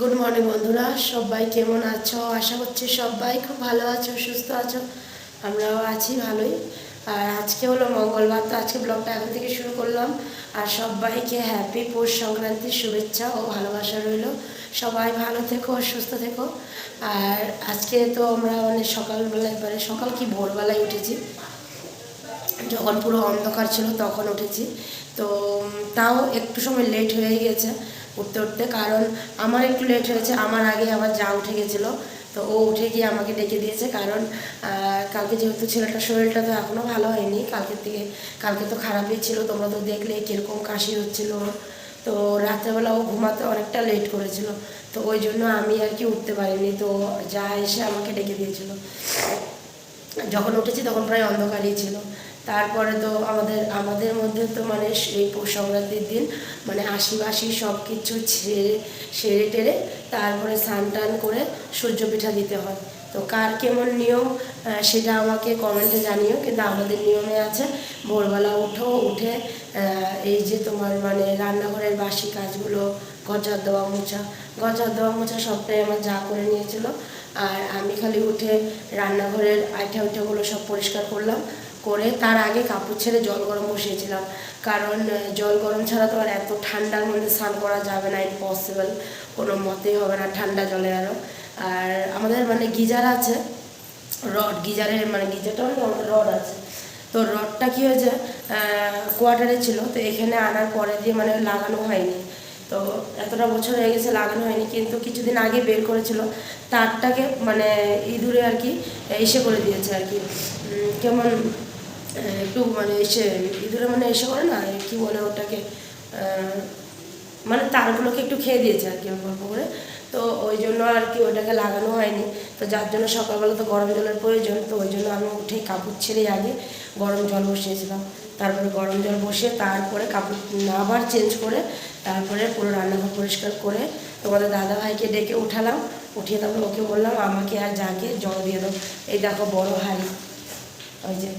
Good morning বন্ধুরা। সবাই কেমন আছো? আশা করছি সবাই খুব ভালো আছো, সুস্থ আছো। আমরাও আছি ভালোই। আর আজকে হলো মঙ্গলবার, তো আজকে ব্লগটা এখন থেকে শুরু করলাম। আর সবাইকে হ্যাপি পৌষ সংক্রান্তির শুভেচ্ছা ও ভালোবাসা রইল। সবাই ভালো থেকো, সুস্থ থেকো। আর আজকে তো আমরা মানে সকালবেলায় মানে সকাল কি ভোরবেলায় উঠেছি? যখন পুরো অন্ধকার ছিল তখন উঠেছি। তো তাও একটু সময় লেট হয়ে গেছে উঠতে উঠতে, কারণ আমার একটু লেট হয়েছে আমার আগে আমার যা উঠে গেছিল, তো ও উঠে গিয়ে আমাকে ডেকে দিয়েছে, কারণ কালকে যেহেতু ছেলেটার শরীরটা তো এখনও ভালো হয়নি কালকের থেকে, কালকে তো খারাপই ছিল, তোমরা তো দেখলে কীরকম কাশি হচ্ছিল। তো রাত্রেবেলা ও ঘুমাতে অনেকটা লেট করেছিল, তো ওই জন্য আমি আর কি উঠতে পারিনি, তো যা এসে আমাকে ডেকে দিয়েছিল। যখন উঠেছি তখন প্রায় অন্ধকারই ছিল। তারপরে তো আমাদের আমাদের মধ্যে তো মানে এই পৌষ সংক্রান্তির দিন মানে আশি বাসি সব কিছু ছেড়ে, সেরে টেরে তারপরে স্নান টান করে সূর্য পিঠা দিতে হয়। তো কার কেমন নিয়ম সেটা আমাকে কমেন্টে জানিও, কিন্তু আমাদের নিয়মে আছে, ভোরবেলা উঠো, উঠে এই যে তোমার মানে রান্নাঘরের বাসি কাজগুলো, গজার দেওয়া মোছা। গজার দেওয়া মোছা সবটাই আমার যা করে নিয়েছিল। আর আমি খালি উঠে রান্নাঘরের আইঠা উইঠাগুলো সব পরিষ্কার করলাম। করে তার আগে কাপড় ছেড়ে জল গরম বসিয়েছিলাম। কারণ জল গরম ছাড়া তো আর এত ঠান্ডার মধ্যে স্নান করা যাবে না ইম্পসিবল কোনো মতেই হবে না ঠান্ডা জলে আরও আর আমাদের মানে গিজার আছে, রড, গিজারের মানে গিজারটা রড আছে। তো রডটা কী হয়েছে কোয়ার্টারে ছিল, তো এখানে আনার পরে দিয়ে মানে লাগানো হয়নি। তো এতটা বছর হয়ে গেছে লাগানো হয়নি, কিন্তু কিছুদিন আগে বের করেছিল। তারটাকে মানে ইঁদুরে আর কি, এসে করে দিয়েছে আর কি। কেমন একটু মানে এসে ইঁদুরে মানে এসে করে না কি বলে ওটাকে মানে তারগুলোকে একটু খেয়ে দিয়েছে আর কি অল্প করে। তো ওই জন্য আর কি ওটাকে লাগানো হয়নি। তো যার জন্য সকালবেলা তো গরম জলের প্রয়োজন, তো ওই জন্য আমি উঠে কাপড় ছেড়ে আগে গরম জল বসিয়েছিলাম। তারপরে গরম জল বসিয়ে তারপরে কাপড় আবার চেঞ্জ করে তারপরে পুরো রান্নাঘর পরিষ্কার করে তোমাদের দাদা ভাইকে ডেকে উঠালাম। উঠিয়ে তারপর ওকে বললাম, আমাকে আর যাকে জল দিয়ে দাও। এই দেখো বড় হাঁড়ি। ওই যে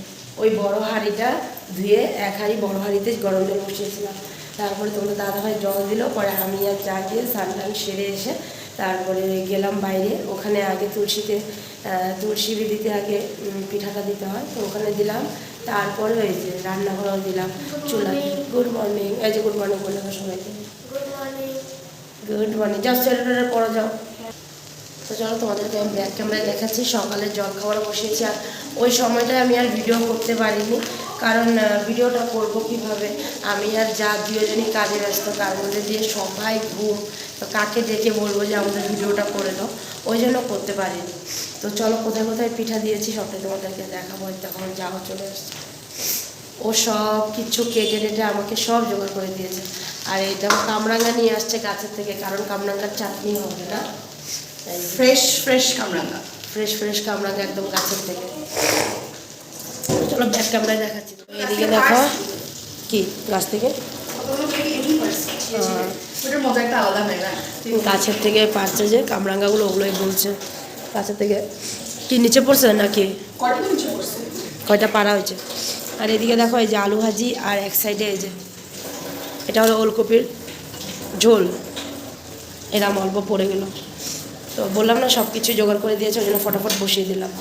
ওই বড় হাঁড়িটা ধুয়ে এক হাঁড়ি বড় হাঁড়িতে গরম জল বসিয়েছিলাম। তারপরে তোমাদের দাদাভাই জল দিল পরে আমি আর চা দিয়ে স্নান টান সেরে এসে তারপরে গেলাম বাইরে। ওখানে আগে তুলসীতে তুলসী বিধিতে আগে পিঠাটা দিতে হয়। তো ওখানে দিলাম। তারপরে ওই যে রান্নাঘরেও দিলাম চুলা। গুড মর্নিং এই যে গুড মর্নিং বলে দাও সবাইকে। Good morning good morning just ছেলেটারে পড়া যাও। তো চলো তোমাদেরকে আমি ব্যাক ক্যামেরায় দেখাচ্ছি। সকালে জল খাবার বসিয়েছি আর ওই সময়টায় আমি আর ভিডিও করতে পারিনি। কারণ ভিডিওটা করব কীভাবে? আমি আর যা দুজনই কাজে ব্যস্ত তার মধ্যে দিয়ে সবাই ঘুম। কাকে ডেকে বলব যে আমাদের ভিডিওটা করে দাও? ওই জন্য করতে পারিনি। তো চলো কোথায় কোথায় পিঠা দিয়েছি সবটাই তোমাদেরকে দেখাবো। তখন যাওয়া চলে আসছে ও সব কিছু কেটে কেটে আমাকে সব জোগাড় করে দিয়েছে। আর দেখো কামরাঙ্গা নিয়ে আসছে গাছের থেকে, কারণ কামরাঙ্গার চাটনি হবে না। ফ্রেশ ফ্রেশ কামরাঙ্গা। ফ্রেশ ফ্রেশ কামরাঙ্গা একদম গাছের থেকে। চলো ব্যাক ক্যামেরায় দেখাচ্ছি। এদিকে দেখো। কি? গাছ থেকে? হ্যাঁ। গাছের থেকে পারছে যে কামরাঙ্গাগুলো ওগুলোই বলছে। গাছের থেকে। কি নিচে পড়ছে নাকি? কয়টা নিচে পড়ছে? কয়টা পারা হয়েছে? আর এদিকে দেখো এই যে আলু ভাজি আর এক সাইডে এই যে এটা হলো ওলকপির ঝোল। এরম অল্প পড়ে গেল। তো বললাম না সব কিছু জোগাড় করে দিয়েছে ওই জন্য ফটাফট বসিয়ে দিলাম।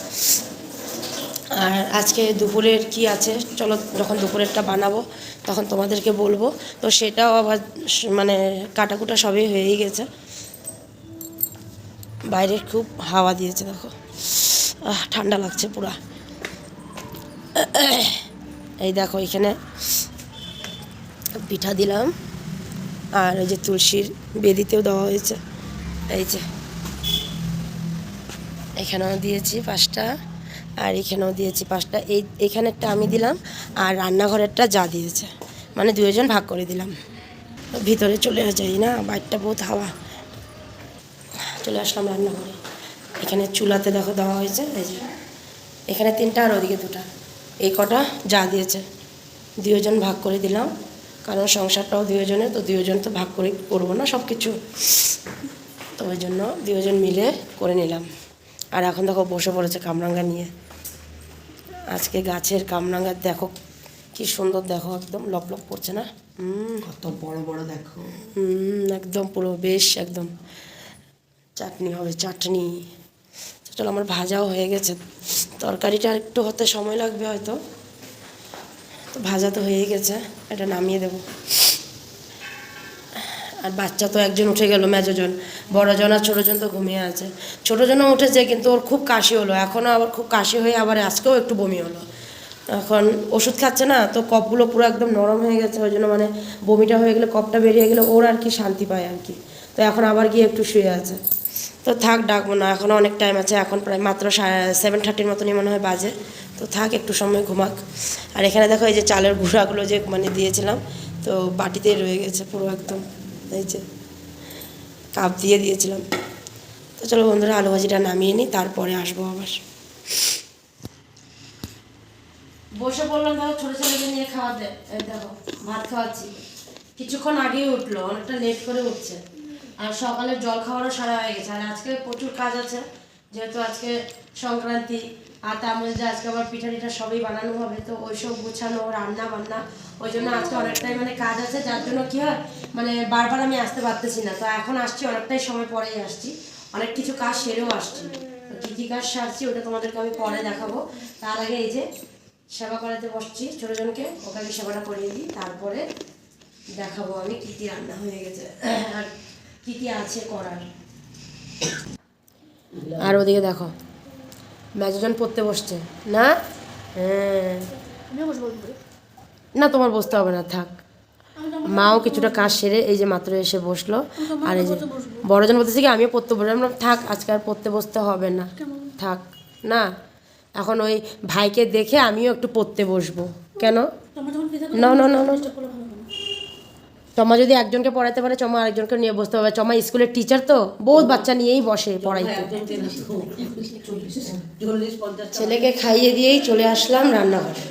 আর আজকে দুপুরের কি আছে? চলো যখন দুপুরেরটা বানাবো, তখন তোমাদেরকে বলব। তো সেটাও আবার মানে কাটাকুটা সবই হয়েই গেছে। বাইরে খুব হাওয়া দিয়েছে, দেখো। ঠান্ডা লাগছে পুরা। এই দেখো, এখানে পিঠা দিলাম। আর ওই যে তুলসীর বেদিতেও দেওয়া হয়েছে। এই যে। এখানেও দিয়েছি পাঁচটা, আর এখানেও দিয়েছি পাঁচটা। এই, এখানেরটা আমি দিলাম, আর রান্নাঘরেরটা যা দিয়েছে। মানে দুজন ভাগ করে দিলাম। ভিতরে চলে যাই না, বাইরটা বহুত হাওয়া। চলে আসলাম রান্নাঘরে। এখানে চুলাতে দেখো দেওয়া হয়েছে, এই যে। এখানে তিনটা আর ওদিকে দুটা। এই কটা যা দিয়েছে। দুজন ভাগ করে দিলাম, কারণ সংসারটাও দুজনে তো দুজন তো ভাগ করে করব না সব কিছু তো ওই জন্য দুজন মিলে করে নিলাম। আর এখন দেখো বসে পড়েছে কামরাঙ্গা নিয়ে। আজকে গাছের কামরাঙ্গা দেখো কি সুন্দর দেখো একদম লপ লপ করছে না? হুম কত বড় বড় দেখো। হুম একদম পুরো বেশ একদম চাটনি হবে চাটনি। চলো আমার ভাজাও হয়ে গেছে। তরকারিটা একটু হতে সময় লাগবে হয়তো। তো ভাজা তো হয়ে গেছে এটা নামিয়ে দেবো। আর বাচ্চা তো একজন উঠে গেল, মেজোজন। বড়জন আর ছোটোজন তো ঘুমিয়ে আছে। ছোটোজনও উঠেছে কিন্তু ওর খুব কাশি হলো। এখনও আবার খুব কাশি হয়ে আবার আজকেও একটু বমি হলো। এখন ওষুধ খাচ্ছে না, তো কপগুলো পুরো একদম নরম হয়ে গেছে। ওই জন্য মানে বমিটা হয়ে গেলে, কপটা বেরিয়ে গেলে ওর আর কি শান্তি পায় আর কি। তো এখন আবার গিয়ে একটু শুয়ে আছে। তো থাক, ডাকবো না। এখনও অনেক টাইম আছে। এখন প্রায় মাত্র সেভেন থার্টির মতনই মনে হয় বাজে। তো থাক, একটু সময় ঘুমাক। আর এখানে দেখো এই যে চালের গুঁড়াগুলো যে মানে দিয়েছিলাম, তো বাটিতেই রয়ে গেছে পুরো একদম। এই যে কাপ দিয়ে দিয়েছিলাম। তো চলো বন্ধুরা, আলু ভাজিটা নামিয়ে নিই, তারপরে আসব আবার। বসে পড়লাম দেখো, ছোটো ছেলেকে নিয়ে খাওয়াতে দেখো, ভাত খাওয়াচ্ছি। কিছুক্ষণ আগেই উঠল, অনেকটা লেট করে উঠছে। আর সকালে জল খাওয়ারও সারা হয়ে গেছে। আর আজকে প্রচুর কাজ আছে, যেহেতু আজকে সংক্রান্তি। আর তার মধ্যে আজকে আবার পিঠা টিঠা সবই বানানো হবে, তো ওইসব গুছানো রান্না বান্না ওই জন্য আজকে অনেকটাই মানে কাজ আছে, যার জন্য কি হয় মানে বারবার আমি আসতে পারতেছি না। তো এখন আসছি, অনেকটাই সময় পরেই আসছি। অনেক কিছু কাজ সেরেও আসছি। কী কী কাজ সারছি ওটা তোমাদেরকে আমি পরে দেখাবো। তার আগে এই যে সেবা করাতে বসছি ছোটোজনকে ওকে আগে সেবাটা করিয়ে দিই, তারপরে দেখাবো আমি কী কী রান্না হয়ে গেছে আর কী কী আছে করার। আর ওদিকে দেখো ম্যাজজন পড়তে বসছে। না? হ্যাঁ। না তোমার বসতে হবে না থাক। মাও কিছুটা কাজ সেরে এই যে মাত্র এসে বসল। আর এই যে বড়জন বলতেছে কি আমিও পড়তে বসবো। আমরা থাক আজকে আর পড়তে বসতে হবে না। থাক না। এখন ওই ভাইকে দেখে আমিও একটু পড়তে বসবো। কেন? না না না না চমা যদি একজনকে পড়াতে পারে চমা আরেকজনকে নিয়ে বসতে হবে চমা স্কুলের টিচার তো, বহুত বাচ্চা নিয়েই বসে পড়াইতে। ছেলেকে খাইয়ে দিয়েই চলে আসলাম রান্নাঘরে।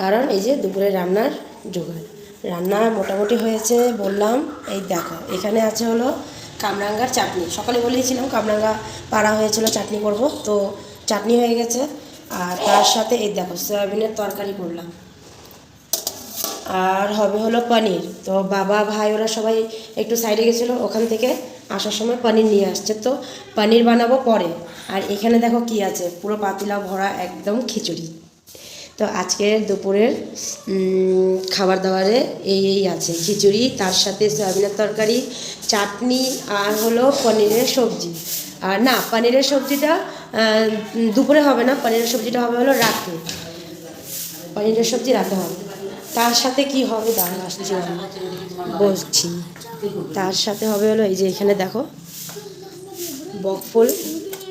কারণ এই যে দুপুরে রান্নার জোগাড়। রান্না মোটামুটি হয়েছে, বললাম, এই দেখো, এখানে আছে হলো কামরাঙ্গার চাটনি। সকালে বলেছিলাম কামরাঙ্গা পাড়া হয়েছিল, চাটনি করব। তো চাটনি হয়ে গেছে, আর তার সাথে এই দেখো, সয়াবিনের তরকারি করলাম। আর হবে হলো পনির। তো বাবা, ভাই, ওরা সবাই একটু সাইডে গেছিল, ওখান থেকে আসার সময় পনির নিয়ে আসছে। তো পনির বানাবো পরে। আর এখানে দেখো কি আছে, পুরো পাতিলা ভরা একদম খিচুড়ি। তো আজকের দুপুরের খাবার দাবারে এই এই আছে। খিচুড়ি, তার সাথে সয়াবিনের তরকারি, চাটনি আর হলো পনিরের সবজি। আর না, পনিরের সবজিটা দুপুরে হবে না, পনিরের সবজিটা হবে হলো রাতে। পনিরের সবজি রাতে হবে। তার সাথে কি হবে দাঁড়া আসছি আমি। বলছি। তার সাথে হবে হলো এই যে এখানে দেখো বকফুল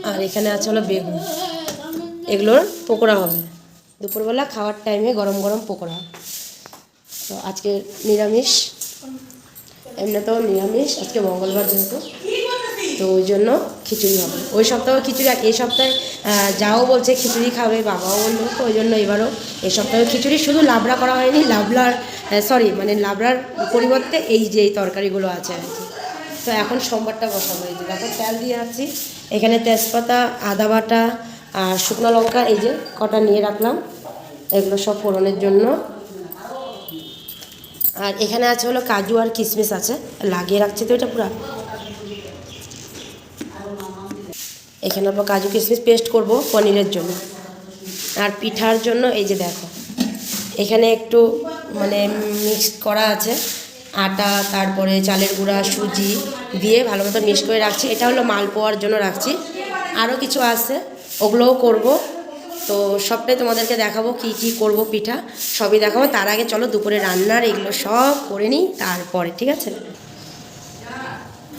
আর এখানে আছে হলো বেগুন। এগুলোর পকোড়া হবে। দুপুরবেলা খাওয়ার টাইমে গরম গরম পকোড়া। তো আজকে নিরামিষ। এমনিতেও নিরামিষ, আজকে মঙ্গলবার যেহেতু। তো ওই জন্য খিচুড়ি হবে। ওই সপ্তাহে খিচুড়ি আর এই সপ্তাহে যাও বলছে খিচুড়ি খাবে, বাবাও বলল, তো ওই জন্য এবারও এই সপ্তাহে খিচুড়ি। শুধু লাবড়া করা হয়নি লাবলার সরি মানে লাবড়ার পরিবর্তে এই যে এই তরকারিগুলো আছে আর কি। তো এখন সোমবারটা বসাবো, এই যে দেখো তেল দিয়ে আছি এখানে তেজপাতা, আদা বাটা আর শুকনো লঙ্কা, এই যে কটা নিয়ে রাখলাম। এগুলো সব ফোড়নের জন্য। আর এখানে আছে হলো কাজু আর কিশমিশ আছে, লাগিয়ে রাখছি তো এটা পুরো। এখানে আবার কাজু কিশমিশ পেস্ট করব পনিরের জন্য। আর পিঠার জন্য এই যে দেখো, এখানে একটু মানে মিক্স করা আছে। আটা, তারপরে চালের গুঁড়া, সুজি দিয়ে ভালো মতো মিক্স করে রাখছি। এটা হলো মাল পোয়ার জন্য রাখছি। আরও কিছু আছে, ওগুলোও করব। তো সবটাই তোমাদেরকে দেখাবো কি কি করব পিঠা। সবই দেখাবো। তার আগে চলো দুপুরে রান্নার এগুলো সব করে নিই, তারপরে, ঠিক আছে?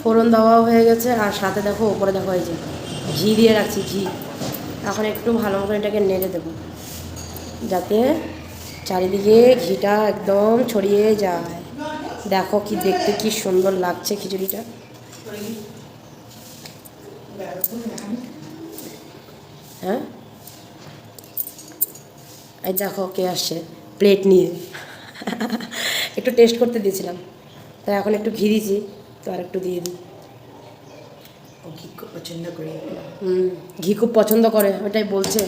ফোড়ন দেওয়াও হয়ে গেছে, আর সাথে দেখো, ওপরে দেখো এই যে ঘি দিয়ে রাখছি, ঘি। এখন একটু ভালো মতো এটাকে নেড়ে দেবো। যাতে চারিদিকে ঘিটা একদম ছড়িয়ে যায়। দেখো কি দেখতে কি সুন্দর লাগছে খিচুড়িটা। হ্যাঁ? এই দেখো কে আসছে প্লেট নিয়ে। একটু টেস্ট করতে দিয়েছিলাম। তাই এখন একটু ঘি তো আর একটু দিয়ে দিই। পছন্দ করি। হুম, ঘি খুব পছন্দ করে, ওটাই বলছে।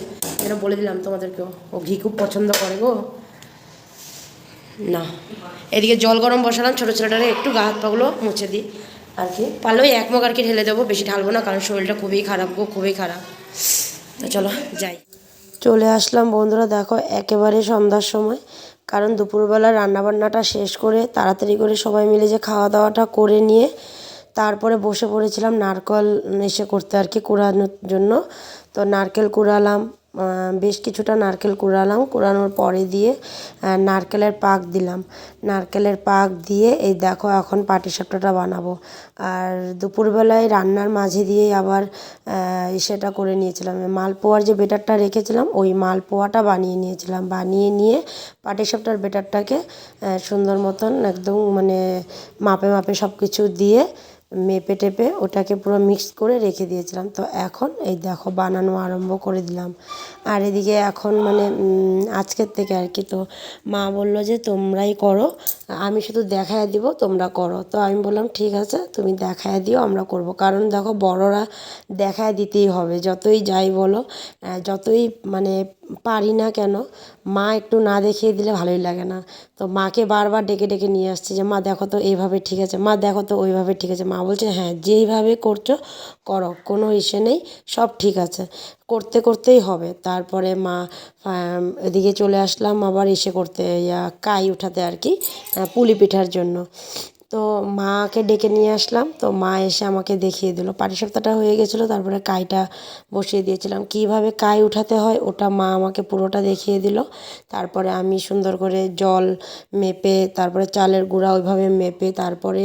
এটা বলে দিলাম তোমাদেরকেও? ও ঘি খুব পছন্দ করে গো। না, এদিকে জল গরম বসালাম, ছোটো ছেলেটারে একটু গা হাত পাগুলো মুছে দিই। আর কি পারলে ওই এক মগ আর কি ঢেলে দেবো, বেশি ঢালবো না, কারণ শরীরটা খুবই খারাপ গো, খুবই খারাপ। চলো, যাই। চলে আসলাম বন্ধুরা, দেখো একেবারে সন্ধ্যার সময়, কারণ দুপুরবেলা রান্নাবান্নাটা শেষ করে তাড়াতাড়ি করে সবাই মিলে যে খাওয়া দাওয়াটা করে নিয়ে তারপরে বসে পড়েছিলাম নারকল এসে করতে আর কি কুড়ানোর জন্য। তো নারকেল কুড়ালাম বেশ কিছুটা নারকেল কুড়ালাম, কুড়ানোর পরে দিয়ে নারকেলের পাক দিলাম। নারকেলের পাক দিয়ে এই দেখো এখন পাটি পাটিসাপটাটা বানাবো। আর দুপুরবেলায় রান্নার মাঝে দিয়েই আবার সেটা করে নিয়েছিলাম। মালপোয়ার যে বেটারটা রেখেছিলাম, ওই মালপোয়াটা বানিয়ে নিয়েছিলাম। বানিয়ে নিয়ে পাটিসাপটার বেটারটাকে সুন্দর মতন একদম মানে মাপে মাপে সব কিছু দিয়ে মেপে টেপে ওটাকে পুরো মিক্স করে রেখে দিয়েছিলাম। তো এখন এই দেখো বানানো আরম্ভ করে দিলাম। আর এদিকে এখন মানে আজকের থেকে আর কি, তো মা বলল যে তোমরাই করো, আমি শুধু দেখায় দিব, তোমরা করো। তো আমি বললাম, ঠিক আছে, তুমি দেখায় দিও, আমরা করব। কারণ দেখো বড়রা দেখায় দিতেই হবে, যতই যাই বলো যতই মানে পারি না কেন? মা একটু না দেখিয়ে দিলে ভালোই লাগে না। তো মাকে বারবার ডেকে ডেকে নিয়ে আসছি যে, মা, দেখো তো এইভাবে ঠিক আছে। মা, দেখো তো ওইভাবে ঠিক আছে। মা বলছে হ্যাঁ যেইভাবে করছ, করো। কোনো ইসে নেই, সব ঠিক আছে। করতে করতেই হবে। তারপরে মা এদিকে চলে আসলাম আবার এসে করতে, ইয়া, কাই উঠাতে আর কি পুলি পিঠার জন্য। তো মাকে ডেকে নিয়ে আসলাম। তো মা এসে আমাকে দেখিয়ে দিল। পাটিসাপটাটা হয়ে গেছিল, তারপরে কাইটা বসিয়ে দিয়েছিলাম। কীভাবে কাই উঠাতে হয়, ওটা মা আমাকে পুরোটা দেখিয়ে দিল। তারপরে আমি সুন্দর করে জল মেপে, তারপরে চালের গুঁড়া ওইভাবে মেপে, তারপরে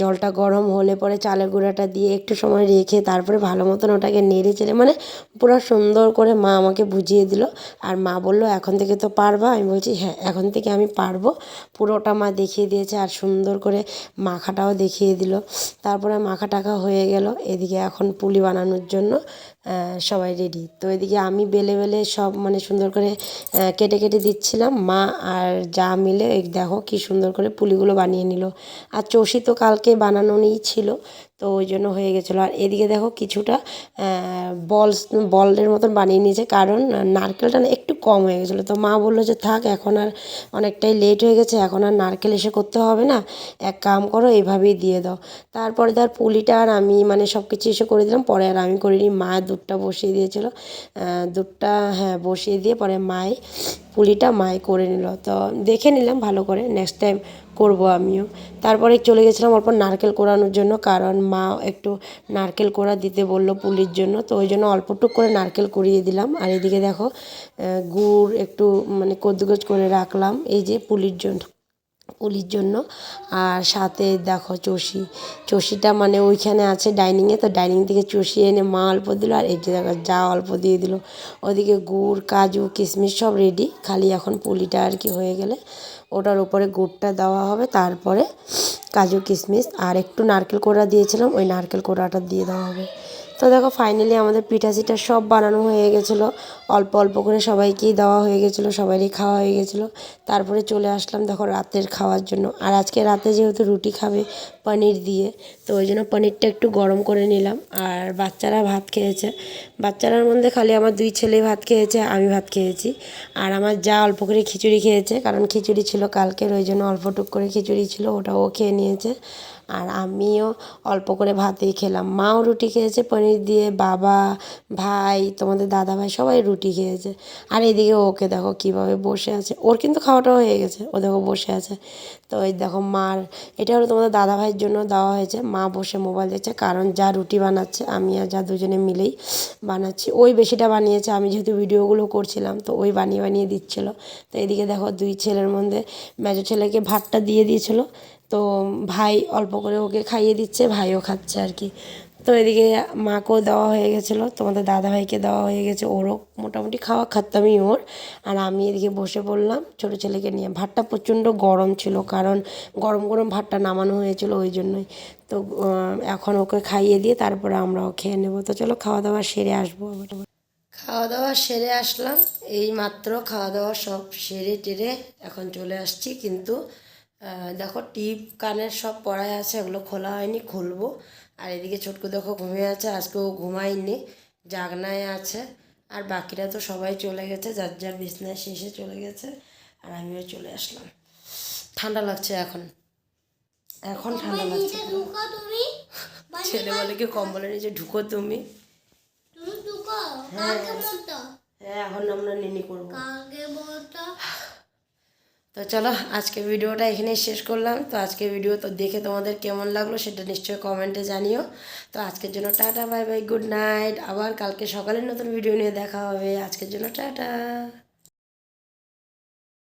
জলটা গরম হলে পরে চালের গুঁড়াটা দিয়ে একটু সময় রেখে, তারপরে ভালো মতন ওটাকে নেড়ে চেড়ে মানে পুরো সুন্দর করে মা আমাকে বুঝিয়ে দিল। আর মা বলল, এখন থেকে তো পারবা? আমি বলছি হ্যাঁ এখন থেকে আমি পারব। পুরোটা মা দেখিয়ে দিয়েছে আর সুন্দর করে মাখাটাও দেখিয়ে দিল। তারপরে মাখা টাখা হয়ে গেল। এদিকে এখন পুলি বানানোর জন্য সবাই রেডি তো এদিকে আমি বেলে বেলে সব মানে সুন্দর করে কেটে কেটে দিচ্ছিলাম। মা আর যা মিলে দেখো কি সুন্দর করে পুলিগুলো বানিয়ে নিল। আর চষি তো কালকে বানানো নিয়েই ছিল। তো ওই জন্য হয়ে গেছিল। আর এদিকে দেখো কিছুটা বলস বলের মতন বানিয়ে নিয়েছে, কারণ নারকেলটা না একটু কম হয়ে গেছিল। তো মা বলল যে থাক, এখন আর অনেকটাই লেট হয়ে গেছে, এখন আর নারকেল এসে করতে হবে না। এক কাম করো এইভাবেই দিয়ে দাও। তারপরে তার পুলিটা আর আমি মানে সব কিছু এসে করে দিলাম, পরে আর আমি করিনি। মা দুধটা বসিয়ে দিয়েছিলো। দুধটা হ্যাঁ বসিয়ে দিয়ে পরে মাই, পুলিটা মাই করে নিল। তো দেখে নিলাম ভালো করে নেক্সট টাইম করব আমিও। তারপরে চলে গেছিলাম অল্প নারকেল কোড়ানোর জন্য, কারণ মা একটু নারকেল কোড়া দিতে বলল পুলির জন্য, তো ওই জন্য অল্পটুক করে নারকেল কুড়িয়ে দিলাম। আর এদিকে দেখো গুড় একটু মানে কদ্দুগজ করে রাখলাম, এই যে পুলির জন্য। পুলির জন্য। আর সাথে দেখো চষি। চষিটা মানে ওইখানে আছে ডাইনিংয়ে তো ডাইনিং থেকে চষি এনে মা অল্প দিল আর যে দেখো যা অল্প দিয়ে দিল। ওদিকে গুড়, কাজু, কিশমিশ সব রেডি খালি এখন পুলিটা আর কি হয়ে গেলে। ওটার উপরে গুড়টা দেওয়া হবে, তারপরে কাজু, কিশমিশ আর একটু নারকেল কোড়া দিয়েছিলাম, ওই নারকেল কোড়াটা দিয়ে দেওয়া হবে। তো দেখো ফাইনালি আমাদের পিঠা সিঠা সব বানানো হয়ে গেছিল। অল্প অল্প করে সবাইকেই দেওয়া হয়ে গেছিল, সবারই খাওয়া হয়ে গেছিল। তারপরে চলে আসলাম দেখো রাতের খাওয়ার জন্য। আর আজকে রাতে যেহেতু রুটি খাবে পনির দিয়ে, তো ওই জন্য পনিরটা একটু গরম করে নিলাম। আর বাচ্চারা ভাত খেয়েছে। বাচ্চারার মধ্যে খালি আমার দুই ছেলে ভাত খেয়েছে, আমি ভাত খেয়েছি। আর আমার যা অল্প করে খিচুড়ি খেয়েছে, কারণ খিচুড়ি ছিল কালকের, ওই জন্য অল্প টুক করে খিচুড়ি ছিল, ওটা ও খেয়ে নিয়েছে। আর আমিও অল্প করে ভাতেই খেলাম। মাও রুটি খেয়েছে, পনির দিয়ে, বাবা, ভাই, তোমাদের দাদা ভাই সবাই রুটি খেয়েছে। আর এদিকে ওকে দেখো কীভাবে বসে আছে। ওর কিন্তু খাওয়াটাও হয়ে গেছে, ও দেখো বসে আছে। তো এই দেখো মার, এটা হলো তোমাদের দাদা ভাইয়ের জন্য দেওয়া হয়েছে। মা বসে মোবাইল দেখছে, কারণ যা রুটি বানাচ্ছে, আমি আর যা দুজনে মিলেই বানাচ্ছি। ওই বেশিটা বানিয়েছে, আমি যেহেতু ভিডিওগুলো করছিলাম, তো ওই বানিয়ে বানিয়ে দিচ্ছিল। তো এদিকে দেখো দুই ছেলের মধ্যে, মেজো ছেলেকে ভাতটা দিয়ে দিয়েছিল। তো ভাই অল্প করে ওকে খাইয়ে দিচ্ছে, ভাইও খাচ্ছে আর কি। তো এদিকে মাকেও দেওয়া হয়ে গেছিল, তোমাদের দাদা ভাইকে দেওয়া হয়ে গেছে, ওরও মোটামুটি খাওয়া খাতামই ওর। আর আমি এদিকে বসে পড়লাম, ছোটো ছেলেকে নিয়ে। ভাতটা প্রচণ্ড গরম ছিল, কারণ গরম গরম ভাতটা নামানো হয়েছিল ওই জন্যই। তো এখন ওকে খাইয়ে দিয়ে তারপরে আমরাও খেয়ে নেব। তো চলো খাওয়া দাওয়া সেরে আসব খাওয়া দাওয়া সেরে আসলাম, এই মাত্র খাওয়া দাওয়া সব সেরে টেরে এখন চলে আসছি, কিন্তু দেখো টিপ কানের সব পড়ায় আছে ওগুলো খোলা হয়নি খুলবো। আর এদিকে ছোটকু দেখো ঘুমিয়ে আছে আজকে ও ঘুমায়নি জাগনায় আছে। আর বাকিরা তো সবাই চলে গেছে যার যার বিছনায় শেষে চলে গেছে আর আমিও চলে আসলাম। ঠান্ডা লাগছে এখন। এখন ঠান্ডা লাগছে ছেলে বলে কি কম্বলের নিচে ঢুকো তুমি? হ্যাঁ। হ্যাঁ এখন আমরা নিনি করব। তো চলো, আজকে ভিডিওটা এখানেই শেষ করলাম। তো আজকে ভিডিও তো দেখে তোমাদের কেমন লাগল সেটা নিশ্চয়ই কমেন্টে জানিও। তো আজকের জন্য tata, bye bye, good night. আবার কালকে সকালে নতুন ভিডিও নিয়ে দেখা হবে। আজকের জন্য টাটা।